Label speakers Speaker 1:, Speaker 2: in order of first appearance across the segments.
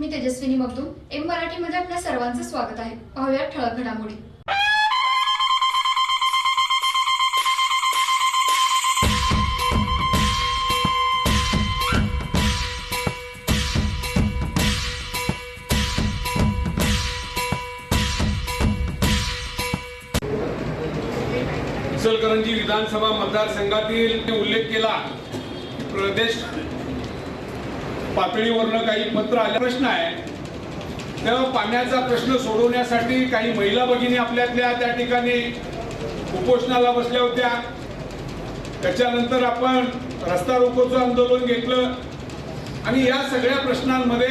Speaker 1: मी Tejaswini Magdum M मराठीमध्ये आपल्या सर्वांचं स्वागत आहे. पाहूया ठळक घडामोडी.
Speaker 2: इचलकरंजी विधानसभा मतदारसंघातील उल्लेख केला. प्रदेश पातळीवरनं काही पत्र आले प्रश्न आहे. तेव्हा पाण्याचा प्रश्न सोडवण्यासाठी काही महिला भगिनी आपल्यातल्या त्या ठिकाणी उपोषणाला बसल्या होत्या. त्याच्यानंतर आपण रस्ता रोकोचं आंदोलन घेतलं. आणि या सगळ्या प्रश्नांमध्ये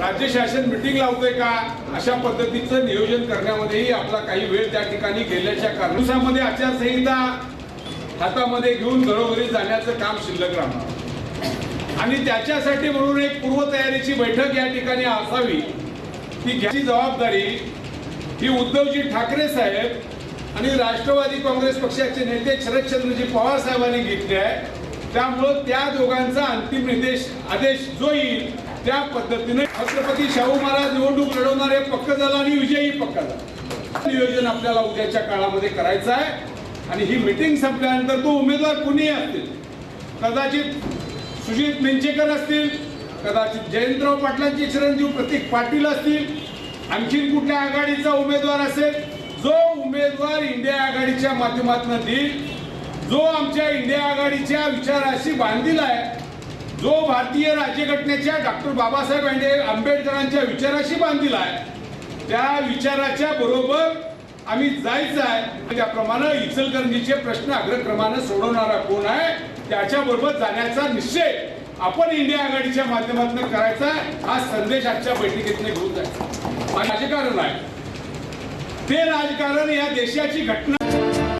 Speaker 2: राज्य शासन मिटिंग लावते का? अशा पद्धतीचं नियोजन करण्यामध्येही आपला काही वेळ त्या ठिकाणी गेल्याच्या कारणामध्ये आचारसंहिता हातामध्ये घेऊन घरोघरी जाण्याचं काम शिल्लक राहणार. आणि त्याच्यासाठी म्हणून एक पूर्वतयारीची बैठक या ठिकाणी असावी. ती घ्यायची जबाबदारी ही उद्धवजी ठाकरे साहेब आणि राष्ट्रवादी काँग्रेस पक्षाचे नेते शरदचंद्रजी पवार साहेबांनी घेतले आहे. त्यामुळं त्या दोघांचा अंतिम निर्देश आदेश जो येईल त्या पद्धतीने छत्रपती शाहू महाराज निवडणूक लढवणारे पक्क झाला आणि विजयी पक्का झाला नियोजन आपल्याला उद्याच्या काळामध्ये करायचं आहे. आणि ही मिटिंग संपल्यानंतर तो उमेदवार कुणीही असतील कदाचित सुजित मिंचेकर असतील कदाचित जयंतराव पाटलांचे चिरंजीव प्रतीक पाटील असतील आणखीन कुठल्या आघाडीचा उमेदवार असेल जो उमेदवार इंडिया आघाडीच्या माध्यमातून देईल जो आमच्या इंडिया आघाडीच्या विचाराशी बांधील आहे जो भारतीय राज्यघटनेच्या डॉक्टर बाबासाहेब आंबेडकरांच्या विचाराशी बांधील आहे त्या विचाराच्या बरोबर आम्ही जायचं आहे. त्याप्रमाणे इचलकरंजीचे प्रश्न अग्रक्रमानं सोडवणारा कोण आहे त्याच्याबरोबर जाण्याचा निश्चय आपण इंडिया आघाडीच्या माध्यमातून करायचा हा संदेश आजच्या बैठकीतनं घेऊन जायचा. राजकारण आहे. ते राजकारण या देशाची घटना